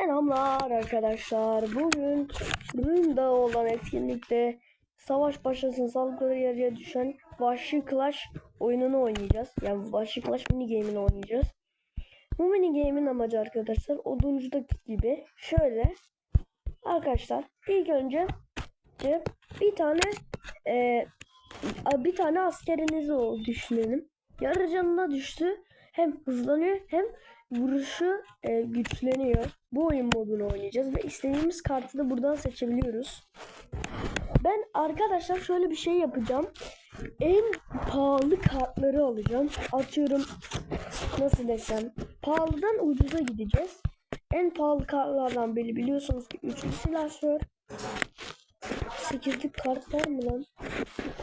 Selamlar arkadaşlar. Bugün Runda olan etkinlikte savaş başlasın salgıları yarıya düşen Vahşi Clash oyununu oynayacağız. Yani Vahşi Clash mini game'ini oynayacağız. Bu mini game'in amacı arkadaşlar oduncudaki gibi şöyle arkadaşlar ilk önce ce- bir tane e, bir tane askerinizi o düşünelim. Yarı canına düştü. Hem hızlanıyor hem vuruşu e, güçleniyor. Bu oyun modunu oynayacağız ve istediğimiz kartı da buradan seçebiliyoruz. Ben arkadaşlar şöyle bir şey yapacağım. En pahalı kartları alacağım. Atıyorum nasıl desem pahalıdan ucuza gideceğiz. En pahalı kartlardan biri biliyorsunuz ki üçlü silahşör. Sekizlik kart var mı lan?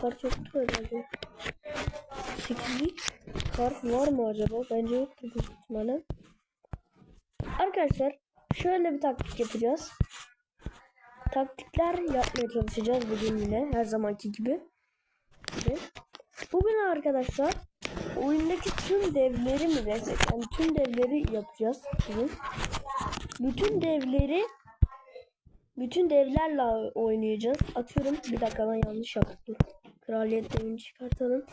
Kart yoktur herhalde. Sekizlik kart var mı acaba? Bence yoktur büyük ihtimalle. Arkadaşlar şöyle bir taktik yapacağız. Taktikler yapmaya çalışacağız bugün yine her zamanki gibi. Bugün arkadaşlar oyundaki tüm devleri mi desek yani tüm devleri yapacağız bugün. Bütün devleri bütün devlerle oynayacağız. Atıyorum bir dakika ben yanlış yaptım. Kraliyet devini çıkartalım.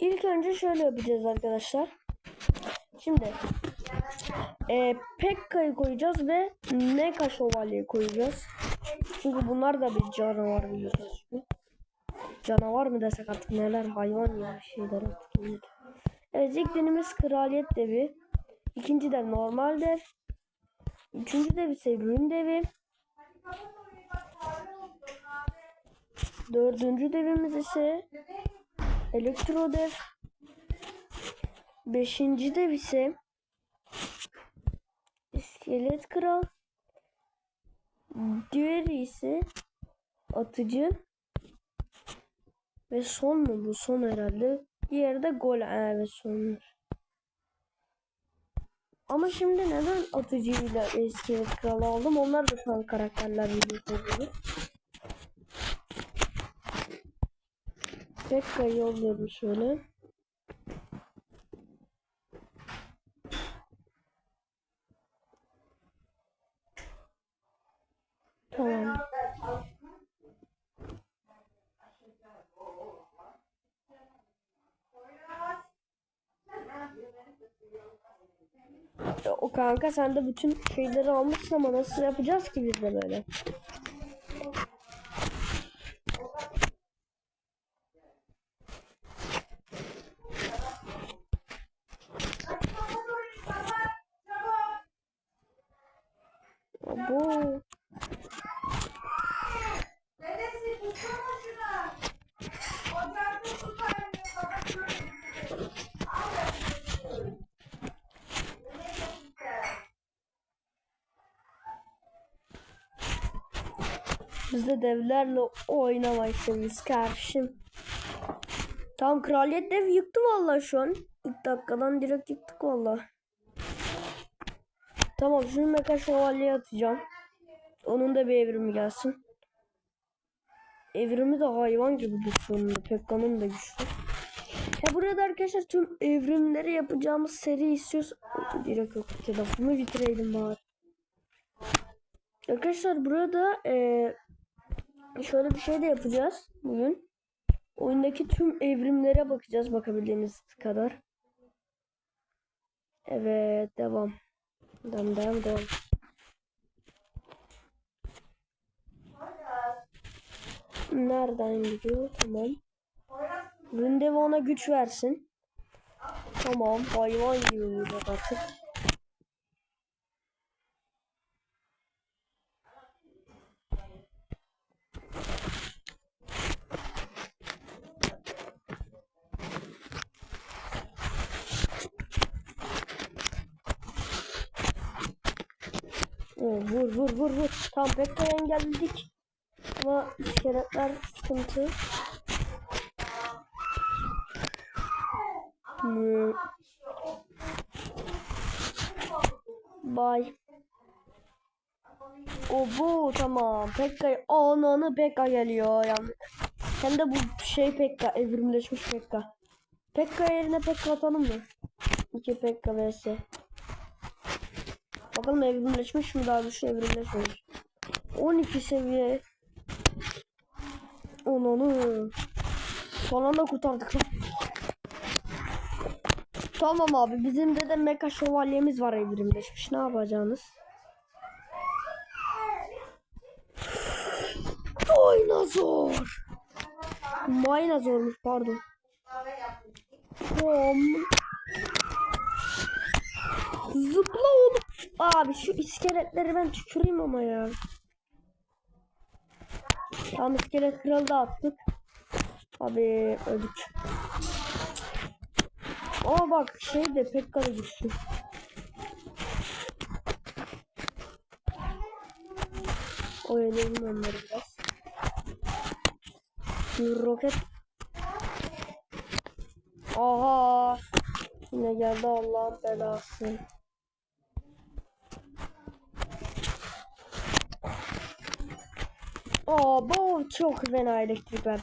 İlk önce şöyle yapacağız arkadaşlar. Şimdi e, Pekka'yı koyacağız ve Mecha Şövalye'yi koyacağız. Çünkü bunlar da bir canavar biliyorsunuz. Canavar mı desek artık neler hayvan ya şeyler artık. Evet ilk denimiz Kraliyet Devi. İkinci de normal dev. Üçüncü dev ise Rün Devi. Dördüncü devimiz ise Elektro Dev. Beşinci dev ise İskelet Kral. Diğeri ise Atıcı. Ve son mu bu? Son herhalde. Diğeri de gol. Evet sonlar. Ama şimdi neden atıcıyla iskelet kralı aldım? Onlar da son karakterler biliyorsunuz. Pekka'yı yolluyorum şöyle. Tamam. O kanka sen de bütün şeyleri almışsın ama nasıl yapacağız ki biz de böyle? Biz de devlerle oynamayı seviyoruz kardeşim. Tam kraliyet dev yıktı vallahi şu an. İlk dakikadan direkt yıktık vallahi. Tamam şunu meka şövalyeye atacağım. Onun da bir evrimi gelsin. Evrimi de hayvan gibi güçlü onun da. Pekka'nın da güçlü. Ya burada arkadaşlar tüm evrimleri yapacağımız seri istiyorsa direkt yok. Telefonu bitireydim bari. Arkadaşlar burada eee şöyle bir şey de yapacağız bugün. Oyundaki tüm evrimlere bakacağız bakabildiğimiz kadar. Evet devam. Devam devam devam. Nereden gidiyor? Tamam. Ründevi ona güç versin. Tamam. Hayvan gibi vuracak artık. Vur vur vur vur. Tamam Pekka'yı engelledik. Ama iskeletler sıkıntı. Bye. O bu tamam. Pekka ananı Pekka geliyor yani. Hem de bu şey Pekka evrimleşmiş Pekka. Pekka yerine Pekka atalım mı? İki Pekka vs. Bakalım evrimleşmiş mi daha güçlü evrimleşmemiş. 12 seviye. Onunu. Son anda kurtardık. Tamam abi bizim de de mecha şövalyemiz var evrimleşmiş. Ne yapacağınız? Dinozor. Maynazormuş pardon. Bom. Zıpla. Abi şu iskeletleri ben tüküreyim ama ya. Tamam iskelet kralı da attık. Abi öldük. Aa bak şey de Pekka da güçlü. Oyalayalım onları biraz. Bir roket. Aha. Yine geldi Allah'ın belası. Aa bu çok fena elektrik verdi.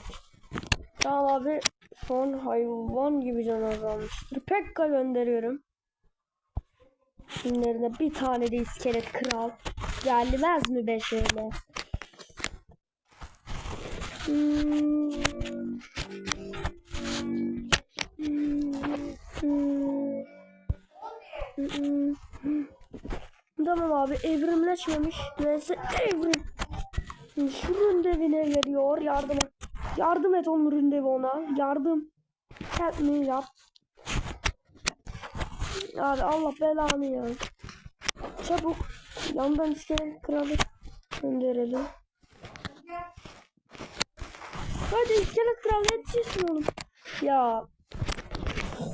Tamam abi son hayvan gibi can azalmıştır. Pekka gönderiyorum. Şimdilerinde bir tane de iskelet kral. Gelmez mi be şöyle? Hmm. Tamam abi evrimleşmemiş. Neyse evrim. Şu ründevine geliyor. Yardım et. Yardım et onun ründevi ona. Yardım. Help me yap. Abi Allah belanı ya. Çabuk. Yandan iskelet kralı gönderelim. Hadi iskelet kralı yetişsin oğlum. Ya.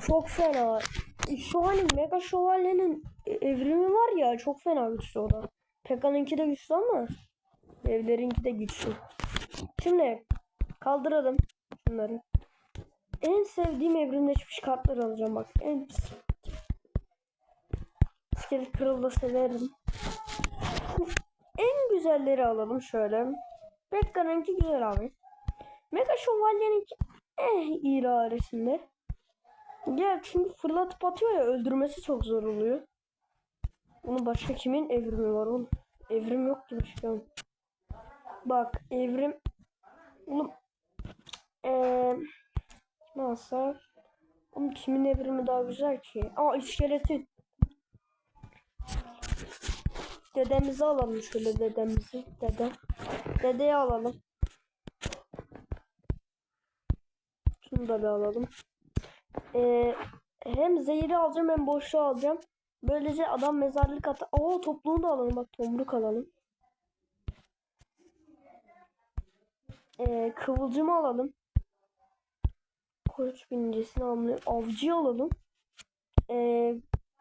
Çok fena. Şu hani mega şövalyenin evrimi var ya çok fena güçlü o da. Pekka'nınki de güçlü ama evlerinki de güçlü. Şimdi kaldıralım şunları. En sevdiğim evrimleşmiş kartları alacağım bak. En İskelet da severim. En güzelleri alalım şöyle. Pekka'nınki güzel abi. Mega şövalyeninki eh iradesinde. Ya çünkü fırlatıp atıyor ya öldürmesi çok zor oluyor. Bunun başka kimin evrimi var oğlum? Evrim yok ki başka. Bak evrim oğlum eee nasıl? Oğlum kimin evrimi daha güzel ki? Aa iskeletin. Dedemizi alalım şöyle dedemizi. Dede. Dedeyi alalım. Şunu da bir alalım. Ee, hem zehri alacağım hem boşluğu alacağım. Böylece adam mezarlık at. Oo topluğunu da alalım bak tomruk alalım. Ee, kıvılcımı alalım. Koç binincisini alalım. Avcıyı alalım. Ee,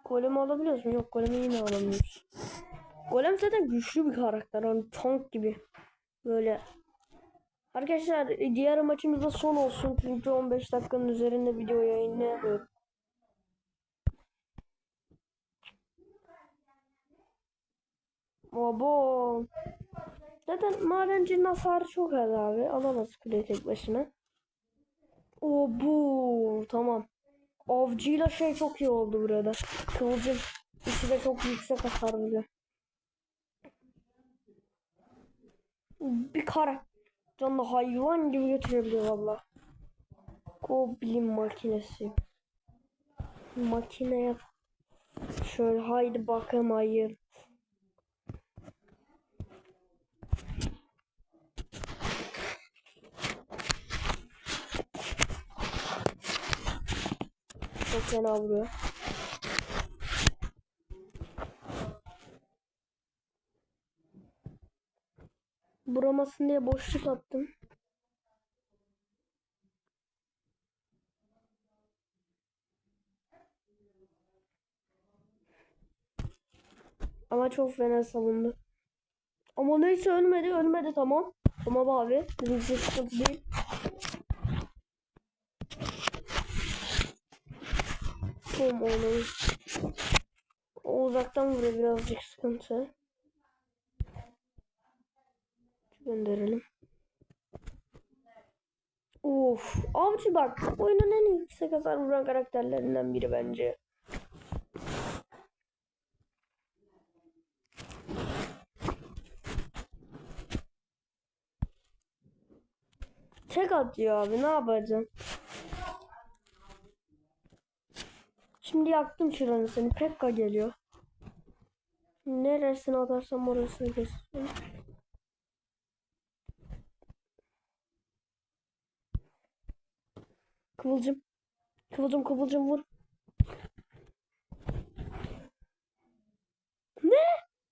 golemi alabiliyoruz mu? Yok golemi yine alamıyoruz. Golem zaten güçlü bir karakter. Hani tank gibi. Böyle. Arkadaşlar diğer maçımızda son olsun. Çünkü 15 dakikanın üzerinde video yayınlayamıyorum. Abo. Zaten madencinin hasarı çok az abi. Alamaz kule tek başına. O bu tamam. Avcıyla şey çok iyi oldu burada. Kıvılcım. İkisi de çok yüksek hasar bile. Bir kara. Canlı hayvan gibi götürebiliyor valla. Goblin makinesi. Makineye şöyle haydi bakayım hayır. Çok fena vuruyor. Vuramasın diye boşluk attım. Ama çok fena savundu. Ama neyse ölmedi ölmedi tamam. Tamam abi. Bizim sıkıntı değil. Bum onun. O uzaktan vuruyor birazcık sıkıntı. Gönderelim. Of, avcı bak oyunun en yüksek hasar vuran karakterlerinden biri bence. Tek atıyor abi ne yapacağım? Şimdi yaktım çıranı seni. Pekka geliyor. Neresine atarsam orasını göstereyim. Kıvılcım. Kıvılcım kıvılcım vur. Ne?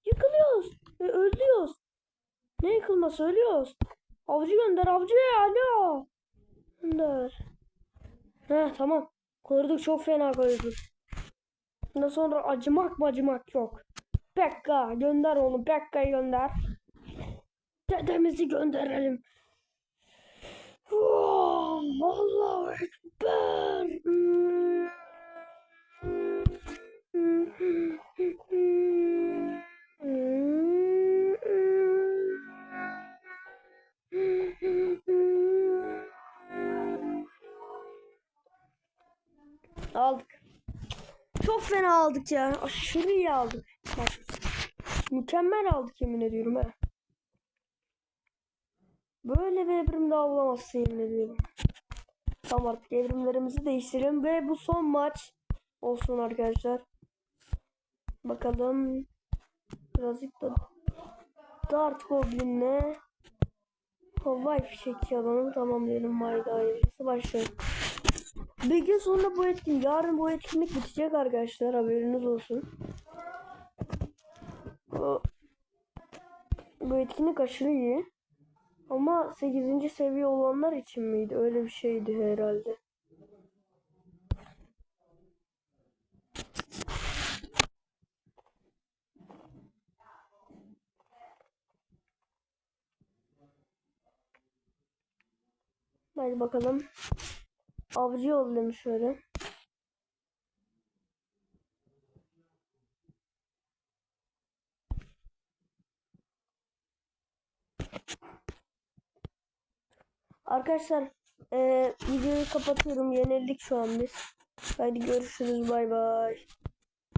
Yıkılıyoruz. E, ölüyoruz. Ne yıkılması ölüyoruz. Avcı gönder avcı alo. Gönder. Heh tamam. Koruduk çok fena koruduk. Bundan sonra acımak mı acımak yok. Pekka gönder oğlum Pekka'yı gönder. Dedemizi gönderelim. Oh, Allahu Ekber. Fena aldık ya. Aşırı iyi aldık. Bak. Mükemmel aldık yemin ediyorum ha. Böyle bir evrim daha bulamazsın yemin ediyorum. Tamam artık evrimlerimizi değiştirelim ve bu son maç olsun arkadaşlar. Bakalım. Birazcık da Dart Goblin'le Havai fişek alalım. Tamam diyelim Mayda ayrıcısı başlayalım. Bir gün sonra bu etkin, yarın bu etkinlik bitecek arkadaşlar haberiniz olsun. Bu etkinlik aşırı iyi. Ama 8. seviye olanlar için miydi? Öyle bir şeydi herhalde. Hadi bakalım. Avcı yollayayım şöyle. Arkadaşlar eee videoyu kapatıyorum. Yenildik şu an biz. Hadi görüşürüz. Bay bay.